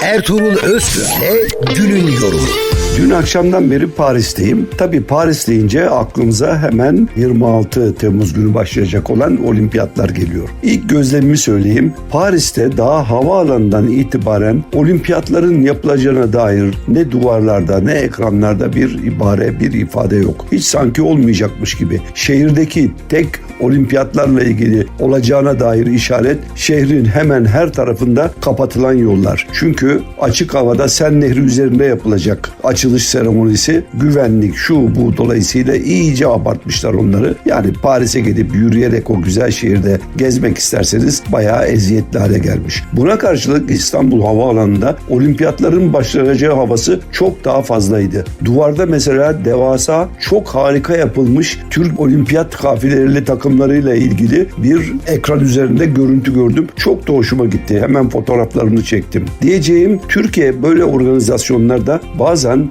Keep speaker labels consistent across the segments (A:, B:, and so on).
A: Ertuğrul Özkürk'le günün yorumu.
B: Dün akşamdan beri Paris'teyim. Tabii Paris deyince aklımıza hemen 26 Temmuz günü başlayacak olan olimpiyatlar geliyor. İlk gözlemimi söyleyeyim. Paris'te daha havaalanından itibaren olimpiyatların yapılacağına dair ne duvarlarda ne ekranlarda bir ibare, bir ifade yok. Hiç sanki olmayacakmış gibi. Şehirdeki tek olimpiyatlarla ilgili olacağına dair işaret şehrin hemen her tarafında kapatılan yollar. Çünkü açık havada Sen Nehri üzerinde yapılacak açılış seremonisi güvenlik şu bu dolayısıyla iyice abartmışlar onları. Yani Paris'e gidip yürüyerek o güzel şehirde gezmek isterseniz bayağı eziyetli hale gelmiş. Buna karşılık İstanbul Havaalanı'nda olimpiyatların başlanacağı havası çok daha fazlaydı. Duvarda mesela devasa çok harika yapılmış Türk olimpiyat kafileli takımlarıyla ilgili bir ekran üzerinde görüntü gördüm. Çok da hoşuma gitti. Hemen fotoğraflarını çektim. Diyeceğim Türkiye böyle organizasyonlarda bazen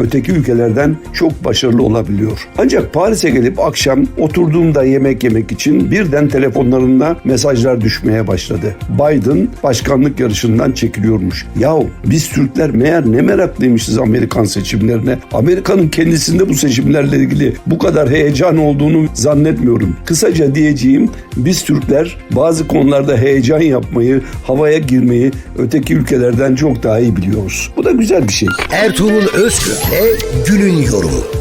B: öteki ülkelerden çok başarılı olabiliyor. Ancak Paris'e gelip akşam oturduğumda yemek yemek için birden telefonlarında mesajlar düşmeye başladı. Biden başkanlık yarışından çekiliyormuş. Yahu biz Türkler meğer ne meraklıymışız Amerikan seçimlerine. Amerika'nın kendisinde bu seçimlerle ilgili bu kadar heyecan olduğunu zannetmiyorum. Kısaca diyeceğim biz Türkler bazı konularda heyecan yapmayı, havaya girmeyi öteki ülkelerden çok daha iyi biliyoruz. Bu da güzel bir şey.
A: Ertuğrul Özkürk'le günün yorumu.